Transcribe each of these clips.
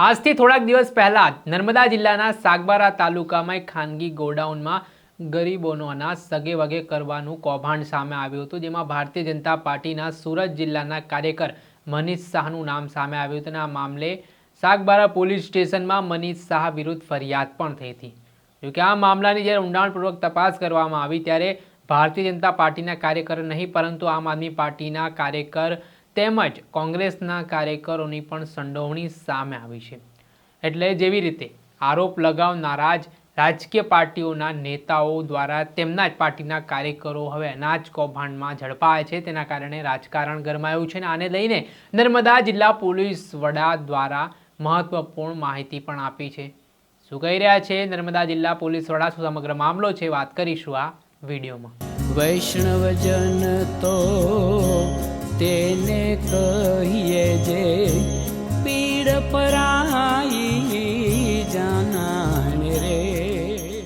આજથી થોડાક દિવસ પહેલા નર્મદા જિલ્લાના સાગબારા તાલુકામાં એક ખાનગી ગોડાઉનમાં ગરીબોનો અનાજ સગે વગે કરવાનું કૌભાંડ સામે આવ્યું હતું, જેમાં ભારતીય જનતા પાર્ટીના સુરત જિલ્લાના કાર્યકર મનીષ શાહનું નામ સામે આવ્યું હતું અને આ મામલે સાગબારા પોલીસ સ્ટેશનમાં મનીષ શાહ વિરુદ્ધ ફરિયાદ પણ થઈ હતી. જોકે આ મામલાની જ્યારે ઊંડાણપૂર્વક તપાસ કરવામાં આવી, ત્યારે ભારતીય જનતા પાર્ટીના કાર્યકર નહીં, પરંતુ આમ આદમી પાર્ટીના કાર્યકર તેમજ કોંગ્રેસના કાર્યકરોની પણ સંડોવણી સામે આવી છે. એટલે જેવી રીતે આરોપ લગાવનારા જ રાજકીય પાર્ટીઓના નેતાઓ દ્વારા તેમના જ પાર્ટીના કાર્યકરો હવે અનાજ કૌભાંડમાં ઝડપાયા છે. તેના કારણે રાજકારણ ગરમાયું છે અને આને લઈને નર્મદા જિલ્લા પોલીસ વડા દ્વારા મહત્વપૂર્ણ માહિતી પણ આપી છે. શું કહી રહ્યા છે નર્મદા જિલ્લા પોલીસ વડા? શું સમગ્ર મામલો છે? વાત કરીશું આ વિડીયોમાં. વૈષ્ણવજન તો તેને કહીએ જે પીડ પરાઈ જાનાને રે.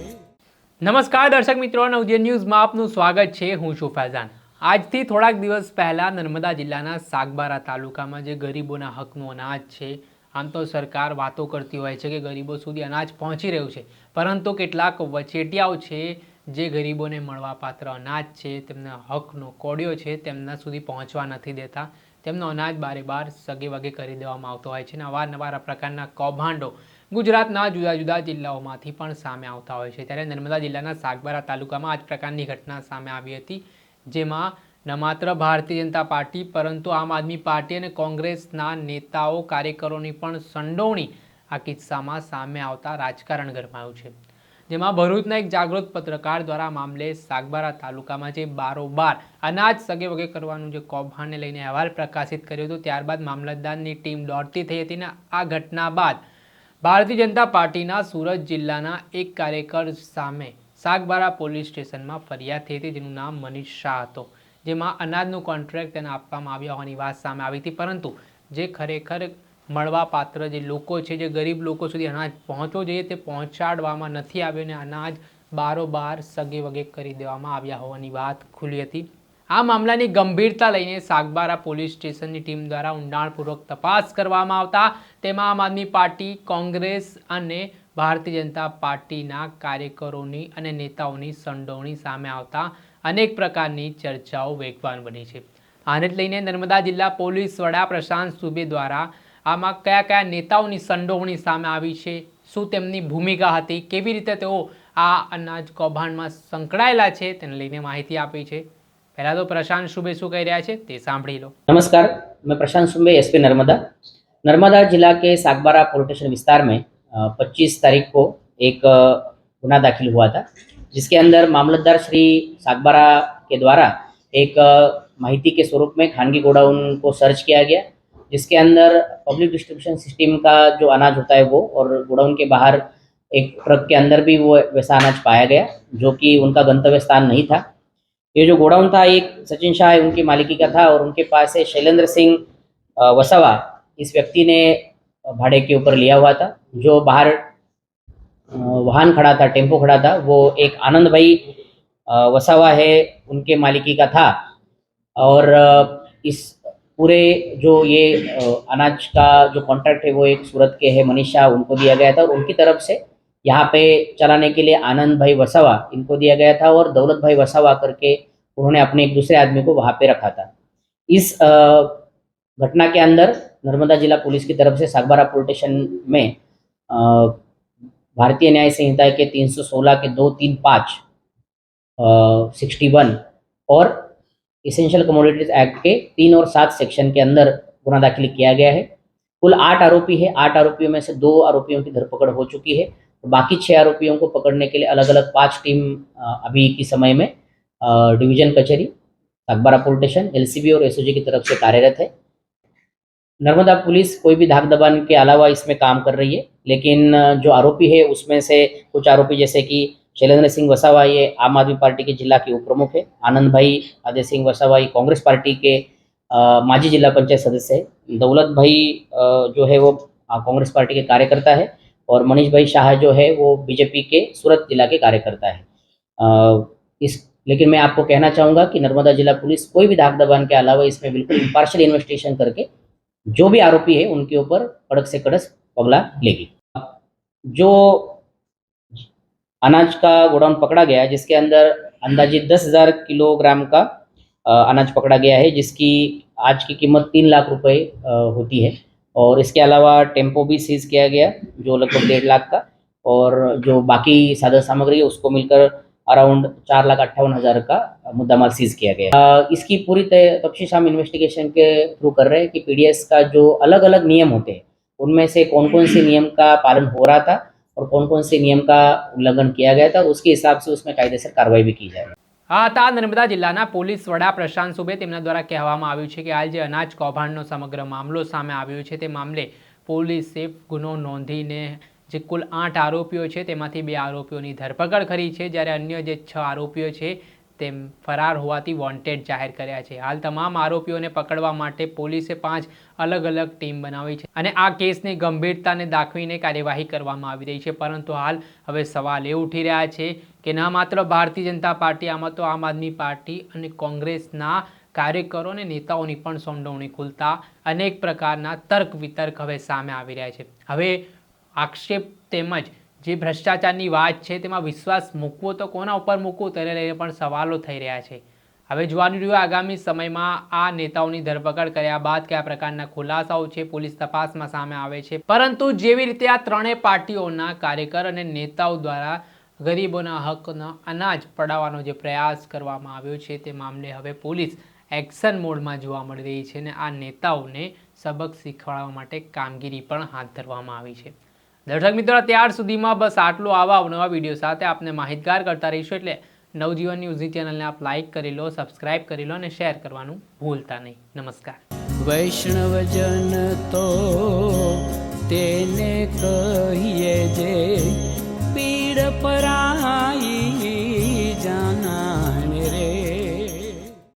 નમસ્કાર દર્શક મિત્રો નવજીવન ન્યૂઝમાં આપનું સ્વાગત છે. હું છું ફૈઝાન. આજથી થોડાક દિવસ પહેલાં નર્મદા જિલ્લાના સાગબારા તાલુકામાં જે ગરીબોના હકનું અનાજ છે, આમ તો સરકાર વાતો કરતી હોય છે કે ગરીબો સુધી અનાજ પહોંચી રહ્યું છે. પરંતુ કેટલાક વચેટિયાઓ છે જે ગરીબોને મળવાપાત્ર અનાજ છે, તેમના હકનો કોડિયો છે, તેમના સુધી પહોંચવા નથી દેતા. તેમનો અનાજ બારે બાર સગે વગે કરી દેવામાં આવતો હોય છે અને અવારનવાર આ પ્રકારના કૌભાંડો ગુજરાતના જુદા જુદા જિલ્લાઓમાંથી પણ સામે આવતા હોય છે. ત્યારે નર્મદા જિલ્લાના સાગબારા તાલુકામાં આ જ પ્રકારની ઘટના સામે આવી હતી, જેમાં ન માત્ર ભારતીય જનતા પાર્ટી, પરંતુ આમ આદમી પાર્ટી અને કોંગ્રેસના નેતાઓ, કાર્યકરોની પણ સંડોવણી આ કિસ્સામાં સામે આવતા રાજકારણ ગરમાયું છે. જેમાં ભરૂચના એક જાગૃત પત્રકાર દ્વારા મામલે સાગબારા તાલુકામાં જે બારોબાર અનાજ સગે વગે કરવાનું જે કૌભાંડને લઈને અહેવાલ પ્રકાશિત કર્યો હતો, ત્યારબાદ મામલતદારની ટીમ દોડતી થઈ હતી અને આ ઘટના બાદ ભારતીય જનતા પાર્ટીના સુરત જિલ્લાના એક કાર્યકર સામે સાગબારા પોલીસ સ્ટેશનમાં ફરિયાદ થઈ હતી, જેનું નામ મનીષ શાહ હતો. જેમાં અનાજનું કોન્ટ્રાક્ટ તેને આપવામાં આવ્યા હોવાની વાત સામે આવી હતી, પરંતુ જે ખરેખર મળવાપાત્ર જે લોકો છે, જે ગરીબ લોકો સુધી અનાજ પહોંચવો જોઈએ, તે પહોંચાડવામાં નથી આવ્યો અને અનાજ બારોબાર સગે વગે કરી દેવામાં આવ્યા હોવાની વાત ખુલી હતી. આ મામલાની ગંભીરતા લઈને સાગબારા પોલીસ સ્ટેશનની ટીમ દ્વારા ઊંડાણપૂર્વક તપાસ કરવામાં આવતા તેમાં આમ આદમી પાર્ટી, કોંગ્રેસ અને ભારતીય જનતા પાર્ટીના કાર્યકરોની અને નેતાઓની સંડોવણી સામે આવતા અનેક પ્રકારની ચર્ચાઓ વેગવાન બની છે. આને લઈને નર્મદા જિલ્લા પોલીસ વડા પ્રશાંત સુબે દ્વારા આમાં કયા કયા નેતાઓની સંડોવણી સામે આવી છે શું તેમની ભૂમિકા હતી કેવી રીતે તેઓ આ અનાજ કૌભાંડમાં સંકળાયેલા છે તેને લઈને માહિતી આપી છે પહેલાં તો પ્રશાંત સુબે શું કહી રહ્યા છે તે સાંભળી લો नमस्कार मैं प्रशांत सुम्बे एसपी नर्मदा नर्मदा जिला के सागबारा पुलिस स्टेशन विस्तार में पच्चीस तारीख को एक अ, गुना दाखिल हुआ था जिसके अंदर मामलतदार श्री सागबारा के द्वारा एक अ, माहिती के स्वरूप में खानगी गोडाउन को सर्च किया गया जिसके अंदर पब्लिक डिस्ट्रीब्यूशन सिस्टम का जो अनाज होता है वो और गोडाउन के बाहर एक ट्रक के अंदर भी वो वैसा अनाज पाया गया, जो कि उनका गंतव्य स्थान नहीं था। ये जो गोडाउन था एक सचिन शाह है, उनकी मालिकी का था और उनके पास से शैलेंद्र सिंह वसावा। इस व्यक्ति ने भाड़े के ऊपर लिया हुआ था। जो बाहर वाहन खड़ा था, टेंपो खड़ा था, वो एक आनंद भाई वसावा है, उनके मालिकी का था। और इस पूरे जो ये अनाज का जो कॉन्ट्रैक्ट है वो एक सूरत के है, मनीष, उनको दिया गया था और उनकी तरफ़ से यहाँ पे चलाने के लिए आनंद भाई वसावा इनको दिया गया था और दौलत भाई वसावा करके उन्होंने अपने एक दूसरे आदमी को वहाँ पे रखा था। इस घटना के अंदर नर्मदा जिला पुलिस की तरफ़ से सागबारा पुलिस स्टेशन में भारतीय न्याय संहिता के 316 के दो तीन पाँच सिक्सटी वन और इसेंशियल कमोडिटीज एक्ट के तीन और सात सेक्शन के अंदर गुना दाखिल किया गया है। कुल आठ आरोपी है। आठ आरोपियों में से दो आरोपियों की धरपकड़ हो चुकी है। बाकी छह आरोपियों को पकड़ने के लिए अलग अलग पाँच टीम अभी के समय में डिवीज़न कचहरी अकबरा पुलिस स्टेशन, एलसीबी और एसओजी की तरफ़ से कार्यरत है। नर्मदा पुलिस कोई भी धाक दबान के अलावा इसमें काम कर रही है। लेकिन जो आरोपी है, उसमें से कुछ आरोपी जैसे कि शैलेंद्र सिंह वसावा ये आम आदमी पार्टी के जिला के उप प्रमुख है। आनंद भाई, अजय सिंह वसावा ये कांग्रेस पार्टी के माजी जिला पंचायत सदस्य है। दौलत भाई जो है वो कांग्रेस पार्टी के कार्यकर्ता है और मनीष भाई शाह जो है वो बीजेपी के सूरत जिला के कार्यकर्ता है। इस, लेकिन मैं आपको कहना चाहूँगा कि नर्मदा जिला पुलिस कोई भी धाक दबान के अलावा इसमें बिल्कुल इम्पार्शल इन्वेस्टिगेशन करके जो भी आरोपी है, उनके ऊपर कड़क से कड़क पगला लेगी। जो अनाज का गोडाउन पकड़ा गया जिसके अंदर अंदाजित दस हज़ार किलोग्राम का अनाज पकड़ा गया है, जिसकी आज की कीमत तीन लाख रुपए होती है। और इसके अलावा टेंपो भी सीज किया गया, जो लगभग डेढ़ लाख का, और जो बाकी साधन सामग्री है, उसको मिलकर अराउंड चार लाख अट्ठावन हज़ार का मुद्दा माल सीज किया गया इसकी पूरी तफ्तीश हम इन्वेस्टिगेशन के थ्रू कर रहे हैं कि पीडीएस का जो अलग अलग नियम होते हैं, उनमें से कौन कौन से नियम का पालन हो रहा था और कौन कौन से नियम का उल्लंघन किया गया था उसके हिसाब से उसमें कायदेसर कार्रवाई भी की जाए આ હતા નર્મદા જિલ્લાના પોલીસ વડા પ્રશાંત સુબે તેમના દ્વારા કહેવામાં આવ્યું છે કે હાલ જે અનાજ કૌભાંડનો સમગ્ર મામલો સામે આવ્યો છે તે મામલે પોલીસે ગુનો નોંધીને જે કુલ આઠ આરોપીઓ છે તેમાંથી બે આરોપીઓની ધરપકડ કરી છે જ્યારે અન્ય જે છ આરોપીઓ છે તેમ ફરાર હોવાથી વોન્ટેડ જાહેર કર્યા છે. હાલ તમામ આરોપીઓને પકડવા માટે પોલીસે પાંચ અલગ અલગ ટીમ બનાવી છે અને આ કેસની ગંભીરતાને દાખવીને કાર્યવાહી કરવામાં આવી રહી છે. પરંતુ હાલ હવે સવાલ એ ઉઠી રહ્યા છે કે ન માત્ર ભારતીય જનતા પાર્ટી, આમાં તો આમ આદમી પાર્ટી અને કોંગ્રેસના કાર્યકરો અને નેતાઓની પણ સંડોવણી ખુલતા અનેક પ્રકારના તર્ક વિતર્ક હવે સામે આવી રહ્યા છે. હવે આક્ષેપ તેમજ જે ભ્રષ્ટાચારની વાત છે, તેમાં વિશ્વાસ મૂકવો તો કોના ઉપર મૂકવો, તેને લઈને પણ સવાલો થઈ રહ્યા છે. હવે જોવાનું રહ્યું આગામી સમયમાં આ નેતાઓની ધરપકડ કર્યા બાદ કયા પ્રકારના ખુલાસાઓ છે, પોલીસ તપાસમાં સામે આવે છે. પરંતુ જેવી રીતે આ ત્રણેય પાર્ટીઓના કાર્યકર અને નેતાઓ દ્વારા ગરીબોના હકનો અનાજ પડાવવાનો જે પ્રયાસ કરવામાં આવ્યો છે, તે મામલે હવે પોલીસ એક્શન મોડમાં જોવા મળી રહી છે અને આ નેતાઓને સબક શીખવાડવા માટે કામગીરી પણ હાથ ધરવામાં આવી છે. દર્શક મિત્રો, ત્યાર સુધીમાં બસ આટલું આવા નવા વીડિયો સાથે આપને માહિતગાર કરતા રહીશું એટલે નવજીવન ન્યૂઝની ચેનલને આપ લાઇક કરી લો સબસ્ક્રાઇબ કરી લો અને શેર કરવાનું ભૂલતા નહીં. નમસ્કાર. વૈષ્ણવજન તો તેને કહીએ જે પીડ પરાઈ